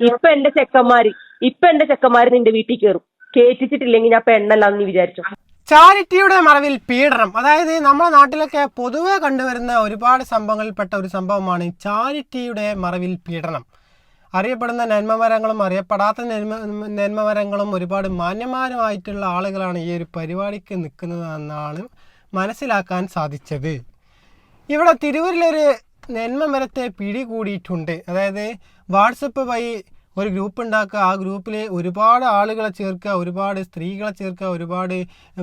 ഇപ്പൊ എന്റെ ചെക്കന്മാര് ഇപ്പൊ എന്റെ ചെക്കന്മാര് നിന്റെ വീട്ടിൽ കയറും കേറ്റിച്ചിട്ടില്ലെങ്കിൽ ഞാൻ പെണ്ണല്ലാന്ന് നീ വിചാരിച്ചു? ചാരിറ്റിയുടെ മറവിൽ പീഡനം. അതായത് നമ്മുടെ നാട്ടിലൊക്കെ പൊതുവെ കണ്ടുവരുന്ന ഒരുപാട് സംഭവങ്ങളിൽപ്പെട്ട ഒരു സംഭവമാണ് ചാരിറ്റിയുടെ മറവിൽ പീഡനം. അറിയപ്പെടുന്ന നന്മമരങ്ങളും അറിയപ്പെടാത്ത നന്മ നന്മമരങ്ങളും ഒരുപാട് മാന്യമാരുമായിട്ടുള്ള ആളുകളാണ് ഈ ഒരു പരിപാടിക്ക് നിൽക്കുന്നതെന്നാണ് മനസ്സിലാക്കാൻ സാധിച്ചത്. ഇവിടെ തിരൂരിലൊരു നന്മമരത്തെ പിടികൂടിയിട്ടുണ്ട് അതായത് വാട്സപ്പ് വഴി ഒരു ഗ്രൂപ്പ് ഉണ്ടാക്കുക ആ ഗ്രൂപ്പിൽ ഒരുപാട് ആളുകളെ ചേർക്കുക ഒരുപാട് സ്ത്രീകളെ ചേർക്കുക ഒരുപാട്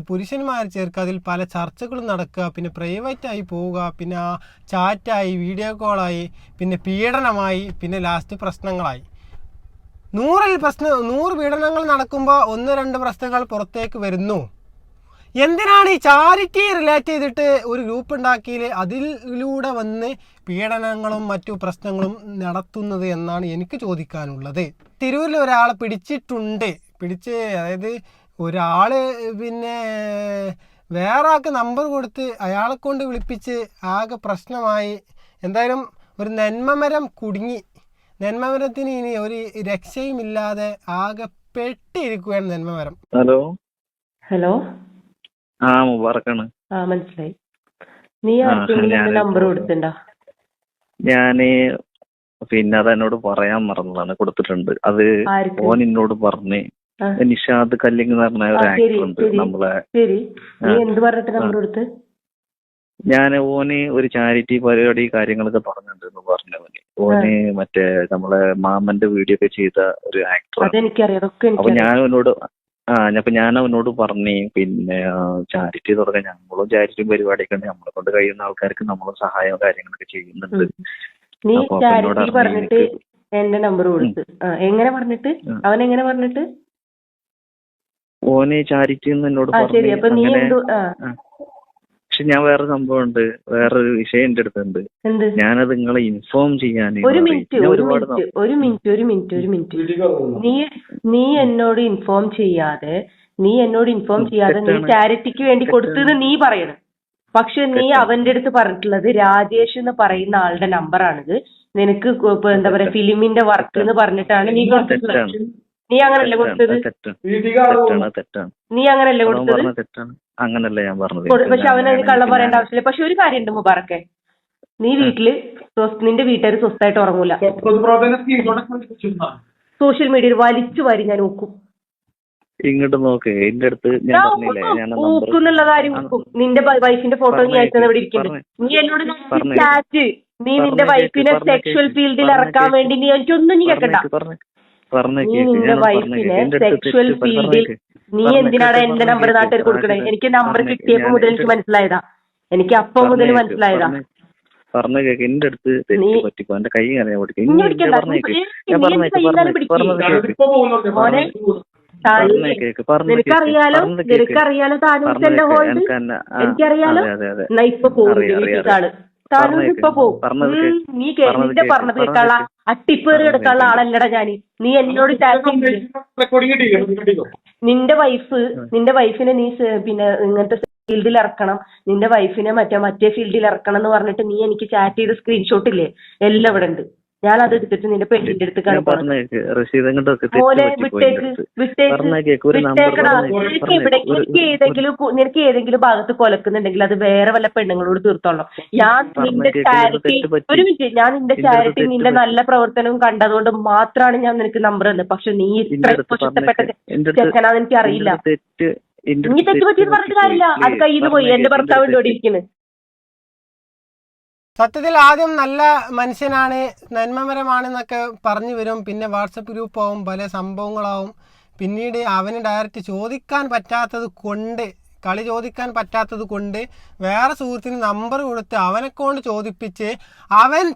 പുരുഷന്മാരെ ചേർക്കുക അതിൽ പല ചർച്ചകളും നടക്കുക പിന്നെ പ്രൈവറ്റായി പോവുക പിന്നെ ആ ചാറ്റായി വീഡിയോ കോളായി പിന്നെ പീഡനമായി പിന്നെ ലാസ്റ്റ് പ്രശ്നങ്ങളായി. നൂറിൽ പ്രശ്നം നൂറ് പീഡനങ്ങൾ നടക്കുമ്പോൾ ഒന്ന് രണ്ട് പ്രശ്നങ്ങൾ പുറത്തേക്ക് വരുന്നു. എന്തിനാണ് ഈ ചാരിറ്റി റിലേറ്റ് ചെയ്തിട്ട് ഒരു ഗ്രൂപ്പ് ഉണ്ടാക്കിയിൽ അതിലൂടെ വന്ന് പീഡനങ്ങളും മറ്റു പ്രശ്നങ്ങളും നടത്തുന്നത് എന്നാണ് എനിക്ക് ചോദിക്കാനുള്ളത്. തിരൂരിൽ ഒരാളെ പിടിച്ചിട്ടുണ്ട്. പിടിച്ച് അതായത് ഒരാൾ പിന്നെ വേറെ ആൾക്ക് നമ്പർ കൊടുത്ത് അയാളെ കൊണ്ട് വിളിപ്പിച്ച് ആകെ പ്രശ്നമായി. എന്തായാലും ഒരു നന്മമരം കുടുങ്ങി. നന്മമരത്തിന് ഇനി ഒരു രക്ഷയുമില്ലാതെ ആകെ പെട്ടിരിക്കുകയാണ് നന്മമരം. ഹലോ? ഹലോ? ആ മുബാറക്കാണ്. ആ മനസ്സിലായി. നീ ആർക്കെങ്കിലും നമ്പർ ഞാൻ പിന്നെ അത് എന്നോട് പറയാൻ മറന്നതാണ് കൊടുത്തിട്ടുണ്ട്. അത് ഓൻ എന്നോട് പറഞ്ഞ് നിഷാദ് കല്ലിങ് എന്ന് പറഞ്ഞ ഒരു ആക്ടർ ഉണ്ട് നമ്മളെ. ഞാൻ ഓന് ഒരു ചാരിറ്റി പരിപാടി കാര്യങ്ങളൊക്കെ തുടങ്ങുന്നുണ്ട് എന്ന് പറഞ്ഞവന്. ഓന് മറ്റേ നമ്മളെ മാമന്റെ വീഡിയോ ഒക്കെ ചെയ്ത ഒരു ആക്ടർ അപ്പൊ ഞാൻ അവനോട് ആ അപ്പൊ ഞാൻ അവനോട് പറഞ്ഞു പിന്നെ ചാരിറ്റി തുടങ്ങാൻ ഞങ്ങളും ചാരിറ്റി പരിപാടിയൊക്കെ ഉണ്ട്. നമ്മളെ കൊണ്ട് കഴിയുന്ന ആൾക്കാർക്ക് നമ്മളും സഹായവും കാര്യങ്ങളൊക്കെ ചെയ്യുന്നുണ്ട്. നീ ചാരിറ്റി പറഞ്ഞിട്ട് എന്റെ നമ്പർ കൊടുത്ത് എങ്ങനെ പറഞ്ഞിട്ട്? അവൻ എങ്ങനെ പറഞ്ഞിട്ട്? ഓന് ചാരിറ്റി എന്ന് എന്നോട് പറഞ്ഞു അപ്പൊ നീ അങ്ങനെ എന്തു ആ പക്ഷെ ഞാൻ വേറെ സംഭവം ഉണ്ട് വേറൊരു വിഷയം എന്റെ അടുത്തുണ്ട്. ഞാനത് നിങ്ങളെ ഇൻഫോം ചെയ്യാൻ ഒരു മിനിറ്റ് ഒരു മിനിറ്റ് ഒരു മിനിറ്റ് ഒരു മിനിറ്റ് ഒരു മിനിറ്റ്. നീ നീ എന്നോട് ഇൻഫോം ചെയ്യാതെ നീ എന്നോട് ഇൻഫോം ചെയ്യാതെ നീ ചാരിറ്റിക്ക് വേണ്ടി കൊടുത്തത് നീ പറയണം. പക്ഷെ നീ. അവന്റെ അടുത്ത് പറഞ്ഞിട്ടുള്ളത് രാജേഷ് എന്ന് പറയുന്ന ആളുടെ നമ്പറാണിത് നിനക്ക് എന്താ പറയാ ഫിലിമിന്റെ വർക്ക് എന്ന് പറഞ്ഞിട്ടാണ് നീ കൊടുത്തിട്ടുള്ളത്. നീ അങ്ങനല്ലേ കൊടുത്തത്? നീ അങ്ങനല്ലേ കൊടുത്തത്? അങ്ങനല്ല ഞാൻ പറഞ്ഞത്. പക്ഷെ ഞാൻ- കള്ളം പറയേണ്ട ആവശ്യമില്ല. പക്ഷെ ഒരു കാര്യമുണ്ട് മുബാറക്കെ. നീ വീട്ടിൽ നിന്റെ വീട്ടുകാർ സ്വസ്ഥമായിട്ട് ഉറങ്ങൂല. സോഷ്യൽ മീഡിയയിൽ വലിച്ചു വാരി ഞാൻ നോക്കും ഇങ്ങോട്ട് നോക്ക്. എന്റെ അടുത്ത് ഞാൻ പറഞ്ഞില്ലേ ഞാൻ ഊക്കും. ഊക്കുന്നുള്ള കാര്യം ഊക്കും. നിന്റെ വൈഫിന്റെ ഫോട്ടോ നീ അയച്ചത് ഇവിടെ ഇരിക്കുന്നു? നീ എന്നോട് ചാറ്റ് നീ നിന്റെ വൈഫിനെ സെക്ഷൽ ഫീൽഡിൽ. ഇറക്കാൻ വേണ്ടി നീ എനിക്കൊന്നും നീ കേൾക്കണ്ട പറഞ്ഞേ നീ കേക്ക് നിന്റെ വൈഫിനെ തെറ്റ് ഫീൽഡിൽ നീ എന്തിനാണ് എന്റെ നമ്പർ നാട്ടുകാർ കൊടുക്കണേ? എനിക്ക് നമ്പർ കിട്ടിയപ്പോ മുതൽ എനിക്ക് മനസ്സിലായതാ. എനിക്ക് അപ്പം മുതൽ മനസ്സിലായതാ. പറഞ്ഞു കേക്ക്. എന്റെ അടുത്ത് പറ്റിക്കോ? എന്റെ കൈ അറിയാൻ പഠിക്കും ഇനി നീ- ഞാൻ പറഞ്ഞു കേക്ക് പറഞ്ഞേ കേക്ക് പറഞ്ഞ നിനക്കറിയാലോ നിനക്കറിയാലോ താനൂരിന്റെ ഹോൾഡ്? എനിക്കറിയാലോ? എന്നാ ഇപ്പൊ പോകും ഉം, കേക്ക്. നീ കേട്ടിട്ട് പറഞ്ഞത് നിന്റെ അട്ടിപ്പേറി എടുക്കാനുള്ള. ആളല്ലടാ ഞാൻ. നീ എന്നോട് നിന്റെ വൈഫ് നിന്റെ വൈഫിനെ നീ പിന്നെ ഇങ്ങനത്തെ ഫീൽഡിൽ ഇറക്കണം. നിന്റെ വൈഫിനെ മറ്റേ മറ്റേ ഫീൽഡിൽ ഇറക്കണം എന്ന് പറഞ്ഞിട്ട് നീ എനിക്ക് ചാറ്റ് ചെയ്ത സ്ക്രീൻഷോട്ട് ഇല്ലേ? എല്ലാം ഇവിടെ ഉണ്ട് ഞാൻ അത് എടുത്തിട്ട് നിന്റെ പെണ്ണിന്റെ അടുത്ത് മോനെ വിട്ടേക്ക്. വിട്ടേക്ക് നിനക്ക് ഏതെങ്കിലും നിനക്ക് ഏതെങ്കിലും ഭാഗത്ത് കൊലക്കുന്നുണ്ടെങ്കിൽ അത് വേറെ വല്ല പെണ്ണുങ്ങളോട് തീർത്തോളാം ഞാൻ നിന്റെ ചാരിറ്റി ഒരു മിനിറ്റ്. ഞാൻ നിന്റെ ചാരിറ്റി നിന്റെ നല്ല പ്രവർത്തനവും കണ്ടതുകൊണ്ട് മാത്രമാണ് ഞാൻ നിനക്ക് നമ്പർ തന്നത്. പക്ഷെ നീ ഇത്ര ഇഷ്ടപ്പെട്ട. ചെക്കനാന്ന് എനിക്ക് അറിയില്ല നീ തെറ്റ് പറ്റിയെന്ന് പറഞ്ഞിട്ട് കാര്യമില്ല. അത്. കയ്യിൽ നിന്ന് പോയി. എന്റെ ഭർത്താവ് ഇവിടെ തെറ്റ്. സത്യത്തിൽ ആദ്യം നല്ല മനുഷ്യനാണ് നന്മമരമാണെന്നൊക്കെ പറഞ്ഞു വരും. പിന്നെ വാട്സപ്പ് ഗ്രൂപ്പാവും പല സംഭവങ്ങളാവും. പിന്നീട് അവന് ഡയറക്റ്റ് ചോദിക്കാൻ പറ്റാത്തത് കൊണ്ട് കളി ചോദിക്കാൻ പറ്റാത്തത് കൊണ്ട് വേറെ സുഹൃത്തിന് നമ്പർ കൊടുത്ത് അവനെ കൊണ്ട് ചോദിപ്പിച്ച് അവൻ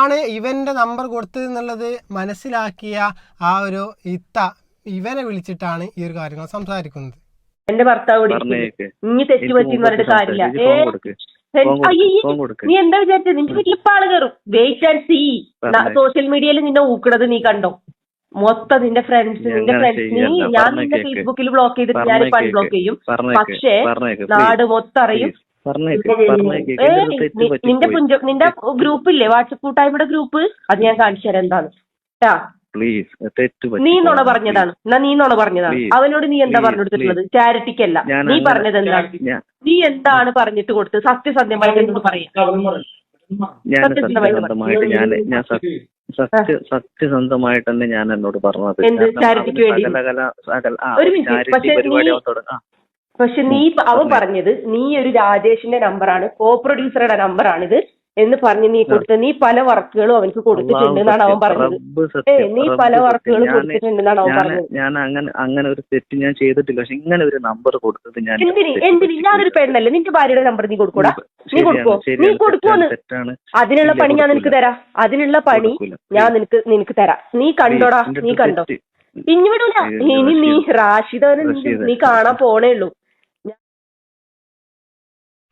ആണ് ഇവന്റെ നമ്പർ കൊടുത്തത് എന്നുള്ളത് മനസ്സിലാക്കിയ ആ ഒരു ഇത്ത ഇവനെ വിളിച്ചിട്ടാണ് ഈ ഒരു കാര്യങ്ങൾ സംസാരിക്കുന്നത്. എന്റെ ഭർത്താവ് ഇനി തെറ്റ് പറ്റി എന്ന് പറഞ്ഞിട്ട് ഫോൺ കാര്യമില്ല. നീ എന്താ വിചാരിച്ചത് നിന്റെ വീട്ടിൽ ഇപ്പൊ ആൾ കയറും വെയിറ്റ് ആൻഡ് സീ സോഷ്യൽ മീഡിയയിൽ നിന്നെ ഊക്കണത് നീ കണ്ടോ? മൊത്തം നിന്റെ ഫ്രണ്ട്സ് നിന്റെ ഫ്രണ്ട്സ് നീ ഞാൻ നിന്റെ ഫേസ്ബുക്കിൽ ബ്ലോക്ക് ചെയ്തിട്ട് ഞാൻ ഇപ്പൊ ബ്ലോക്ക് അൺബ്ലോക്ക് ചെയ്യും. പക്ഷേ നാട് മൊത്തം അറിയും. നിന്റെ. പുഞ്ച നിന്റെ ഗ്രൂപ്പ് ഇല്ലേ? വാട്സപ്പ് കൂട്ടായ്മയുടെ ഗ്രൂപ്പ് അത് ഞാൻ കാണിച്ചു തരാം. എന്താണ്? ട്ടാ. പ്ലീസ് തെറ്റ് നീ നുണ പറഞ്ഞതാണ്. എന്നാ നീ നുണ പറഞ്ഞതാണ് അവനോട് നീ എന്താ പറഞ്ഞു കൊടുത്തിട്ടുള്ളത് ചാരിറ്റിക്കല്ല ഞാൻ നീ പറഞ്ഞത് എന്താണ്? നീ എന്താണ് പറഞ്ഞിട്ട് കൊടുത്തത്? സത്യസത്യമായിട്ട് എന്നോട് പറയാം. ഞാൻ സത്യസന്ധമായിട്ട് ഞാൻ ഞാൻ സത്യ സത്യ സത്യസന്ധമായിട്ട് തന്നെ ഞാൻ എന്നോട് പറഞ്ഞത്. പക്ഷേ നീ- അവൻ പറഞ്ഞത് നീ ഒരു രാജേഷിന്റെ നമ്പറാണ് കോ പ്രൊഡ്യൂസറുടെ നമ്പറാണിത് എന്ന് പറഞ്ഞ് നീ കൊടുത്ത നീ പല വർക്കുകളും അവനക്ക് കൊടുത്തിട്ടുണ്ട് എന്നാണ് അവൻ പറഞ്ഞത്. ഏ നീ പല വർക്കുകളും കൊടുത്തിട്ടുണ്ടെന്നാണ് അവൻ ഞാൻ പറഞ്ഞത്. ഞാൻ അങ്ങനെ അങ്ങനെ ഒരു തെറ്റ് ഞാൻ ചെയ്തിട്ടില്ല. പക്ഷെ ഇങ്ങനെ ഒരു നമ്പർ കൊടുത്തത് ഞാൻ എന്തിന്? എന്തിന്. ഞാനൊരു പെണ്ണല്ലേ നിന്റെ ഭാര്യയുടെ നമ്പർ നീ കൊടുക്കൂടാ നീ കൊടുക്കോ നീ തെറ്റാണ് അതിനുള്ള പണി ഞാൻ നിനക്ക് തരാ. അതിനുള്ള പണി ഞാൻ നിനക്ക് നിനക്ക് തരാം. നീ കണ്ടോടാ നീ കണ്ടോ. ഇനി വിടൂല. ഇനി നീ റഷീദ്. റാഷിദനെ നീ- നീ കാണാൻ പോണേ ഉള്ളൂ.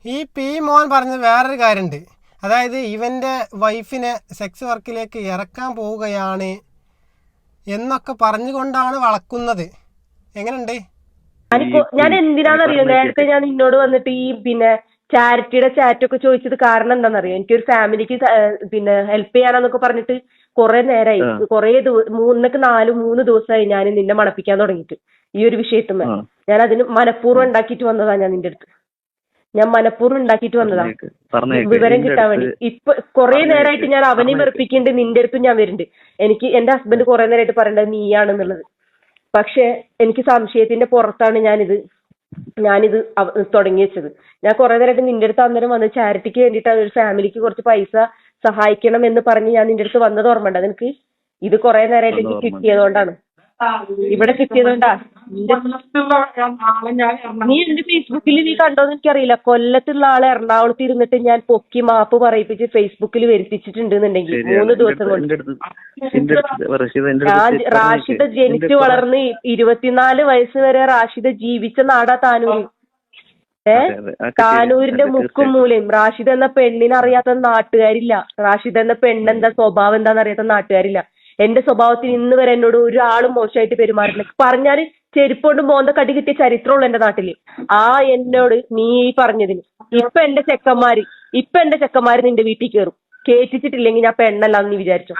ഈ പി മോൻ പറഞ്ഞ വേറൊരു കാര്യമുണ്ട് അതായത് ഇവന്റെ വൈഫിനെ സെക്സ് വർക്കിലേക്ക് ഇറക്കാൻ പോവുകയാണ് എന്നൊക്കെ പറഞ്ഞുകൊണ്ടാണ് വളക്കുന്നത്. എങ്ങനെയുണ്ട്? ഞാൻ എന്തിനാണെന്നറിയോ? നേരത്തെ ഞാൻ നിന്നോട് വന്നിട്ട് ഈ പിന്നെ ചാരിറ്റിയുടെ ചാറ്റ് ഒക്കെ ചോദിച്ചത് കാരണം എന്താണെന്നറിയോ? എനിക്കൊരു ഫാമിലിക്ക് പിന്നെ ഹെൽപ്പ് ചെയ്യാനാന്നൊക്കെ പറഞ്ഞിട്ട് കുറെ നേരമായി. കുറെ മൂന്നൊക്കെ നാല് മൂന്ന് ദിവസമായി ഞാൻ നിന്നെ മണപ്പിക്കാൻ തുടങ്ങിയിട്ട്. ഈ ഒരു വിഷയത്തുമ്മേ ഞാൻ അതിന് മനഃപൂർവം ഉണ്ടാക്കിയിട്ട് വന്നതാ ഞാൻ നിന്റെ അടുത്ത്. ഞാൻ മനഃപൂർവം ഉണ്ടാക്കിയിട്ട് വന്നതാ. പറഞ്ഞേക്ക്, പറഞ്ഞേക്ക്. വിവരം കിട്ടാൻ വേണ്ടി. ഇപ്പൊ കുറെ നേരമായിട്ട് ഞാൻ അവനെ. വെറുപ്പിക്കുന്നുണ്ട് നിന്റെ അടുത്തും ഞാൻ വരുന്നുണ്ട്. എനിക്ക് എന്റെ ഹസ്ബൻഡ് കുറെ നേരമായിട്ട് പറയേണ്ടത് നീയാണെന്നുള്ളത്. പക്ഷെ എനിക്ക് സംശയത്തിന്റെ പുറത്താണ് ഞാനിത് ഞാനിത് തുടങ്ങി വെച്ചത്. ഞാൻ കുറെ നേരമായിട്ട് നിന്റെ അടുത്ത് അന്നേരം വന്ന് ചാരിറ്റിക്ക് വേണ്ടിയിട്ട് ഒരു ഫാമിലിക്ക് കുറച്ച് പൈസ സഹായിക്കണം എന്ന് പറഞ്ഞ് ഞാൻ നിന്റെ അടുത്ത് വന്നത് ഓർമ്മയുണ്ട് നിനക്ക്? ഇത് കുറെ നേരമായിട്ട് എനിക്ക്. കിട്ടിയതുകൊണ്ടാണ്. ഇവിടെ കിട്ടിയതുകൊണ്ടാ. നീ എന്റെ ഫേസ്ബുക്കിൽ നീ കണ്ടോന്ന് എനിക്കറിയില്ല. കൊല്ലത്തുള്ള ആളെ എറണാകുളത്ത് ഇരുന്നിട്ട് ഞാൻ പൊക്കി മാപ്പ് പറയിപ്പിച്ച് ഫേസ്ബുക്കിൽ വരുത്തിച്ചിട്ടുണ്ടെന്നുണ്ടെങ്കിൽ. മൂന്ന് ദിവസം കൊണ്ട്. റഷീദ്. ജനിച്ചു വളർന്ന് ഇരുപത്തിനാല് വയസ്സ് വരെ റാഷിദ ജീവിച്ച നാടാ താനൂര്. ഏ? താനൂരിന്റെ മുക്കും മൂലയും. റാഷിദ് എന്ന പെണ്ണിനെ അറിയാത്ത നാട്ടുകാരില്ല. റാഷിദ് എന്ന പെണ്ണെന്താ സ്വഭാവം എന്താന്ന് അറിയാത്ത നാട്ടുകാരില്ല. എന്റെ സ്വഭാവത്തിന് ഇന്ന് വരെ എന്നോട് ഒരാളും മോശമായിട്ട് പെരുമാറില്ല. പറഞ്ഞാൽ ചെരുപ്പോണ്ട് മോന്ത കടി കിട്ടിയ ചരിത്രമുള്ള എന്റെ നാട്ടിൽ. ആ എന്നോട് നീ ഈ പറഞ്ഞതിന്. ഇപ്പൊ എന്റെ ചെക്കന്മാര് ഇപ്പൊ എന്റെ ചെക്കന്മാര് നിന്റെ വീട്ടിൽ കയറും കേറ്റിച്ചിട്ടില്ലെങ്കിൽ ഞാൻ പെണ്ണല്ലാന്ന് നീ വിചാരിച്ചു?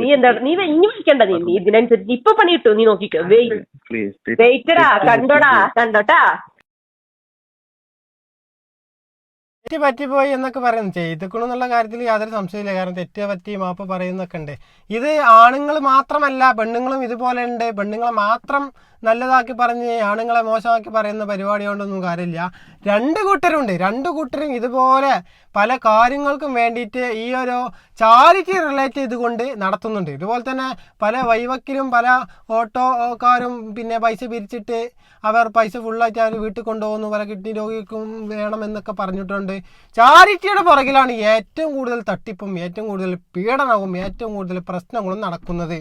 നീ എന്താ നീ ഇനി വിളിക്കണ്ട നീ. ഇതിനനുസരിച്ച് ഇപ്പൊ പണി കിട്ടും നീ നോക്കിക്കോ. വെയിറ്ററാ കണ്ടോടാ കണ്ടോട്ടാ. തെറ്റ് പറ്റിപ്പോയി എന്നൊക്കെ പറയുന്നു. ചെയ്തിക്കണു എന്നുള്ള കാര്യത്തിൽ യാതൊരു സംശയമില്ല കാരണം തെറ്റ് പറ്റി മാപ്പ് പറയുന്നൊക്കെ ഉണ്ട്. ഇത് ആണുങ്ങൾ മാത്രമല്ല പെണ്ണുങ്ങളും ഇതുപോലെ ഉണ്ട്. പെണ്ണുങ്ങളെ മാത്രം നല്ലതാക്കി പറഞ്ഞ് ആണുങ്ങളെ മോശമാക്കി പറയുന്ന പരിപാടി കൊണ്ടൊന്നും കാര്യമില്ല. രണ്ട് കൂട്ടരുണ്ട്. രണ്ട് കൂട്ടരും ഇതുപോലെ പല കാര്യങ്ങൾക്കും വേണ്ടിയിട്ട് ഈ ഒരു ചാരിറ്റി റിലേറ്റ് ചെയ്തുകൊണ്ട് നടത്തുന്നുണ്ട്. ഇതുപോലെ തന്നെ പല വൈവക്കിലും പല ഓട്ടോക്കാരും പിന്നെ പൈസ പിരിച്ചിട്ട് അവർ പൈസ ഫുള്ളായിട്ട് അവർ വീട്ടിൽ കൊണ്ടുപോകുന്നു. പല കിഡ്നി രോഗികൾക്കും വേണമെന്നൊക്കെ പറഞ്ഞിട്ടുണ്ട്. ചാരിറ്റിയുടെ പുറകിലാണ് ഏറ്റവും കൂടുതൽ തട്ടിപ്പും ഏറ്റവും കൂടുതൽ പീഡനവും ഏറ്റവും കൂടുതൽ പ്രശ്നങ്ങളും നടക്കുന്നത്.